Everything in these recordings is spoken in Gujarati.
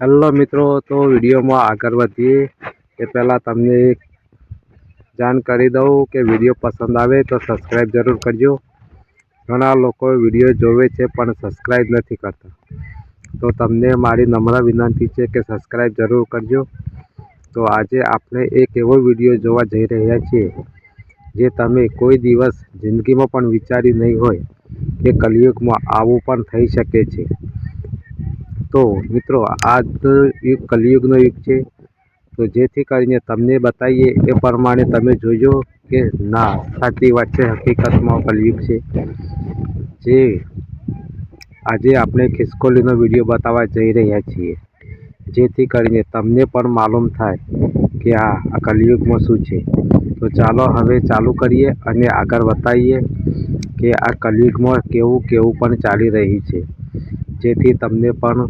હેલો મિત્રો, તો વિડીયોમાં આગળ વધીએ એ પહેલાં તમને જાણ કરી દઉં કે વીડિયો પસંદ આવે તો સબસ્ક્રાઈબ જરૂર કરજો. ઘણા લોકો વીડિયો જોવે છે પણ સબસ્ક્રાઈબ નથી કરતા. તો તમને મારી નમ્ર વિનંતી છે કે સબસ્ક્રાઈબ જરૂર કરજો. તો આજે આપણે એક એવો વીડિયો જોવા જઈ રહ્યા છીએ, જે તમે કોઈ દિવસ જિંદગીમાં પણ વિચાર્યું નહીં હોય કે કલયુગમાં આવું પણ થઈ શકે છે. તો મિત્રો આ યુગ, કલિયુગનો યુગ છે. તો જેથી કરીને તમને બતાવીએ એ પ્રમાણે તમે જોજો કે ના, સાચી વાત છે, હકીકતમાં કલિયુગ છે. જે આજે આપણે ખિસકોલીનો વીડિયો બતાવવા જઈ રહ્યા છીએ. જેથી કરીને તમને પણ માલુમ થાય કે આ આ કલિયુગમાં શું છે. તો ચાલો હવે ચાલુ કરીએ અને આગળ બતાવીએ કે આ કલિયુગમાં કેવું કેવું પણ ચાલી રહ્યું છે. જેથી તમને પણ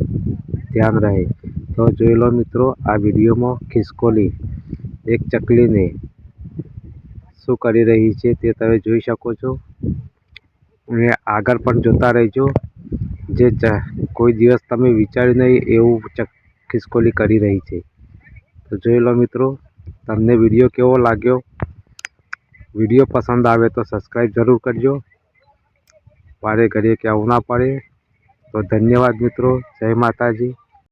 ધ્યાન રહે. તો જોઈ લો મિત્રો, આ વિડીયોમાં ખિસકોલી એક ચકલીને શું કરી રહી છે તે તમે જોઈ શકો છો. અને આગળ પણ જોતા રહેજો. જે કોઈ દિવસ તમે વિચાર્યું નહીં એવું ચક ખિસકોલી કરી રહી છે. તો જોઈ લો મિત્રો, તમને વીડિયો કેવો લાગ્યો? વીડિયો પસંદ આવે તો સબસ્ક્રાઈબ જરૂર કરજો. વારે ઘડીએ કહેવું ના પડે. તો ધન્યવાદ મિત્રો. જય માતાજી.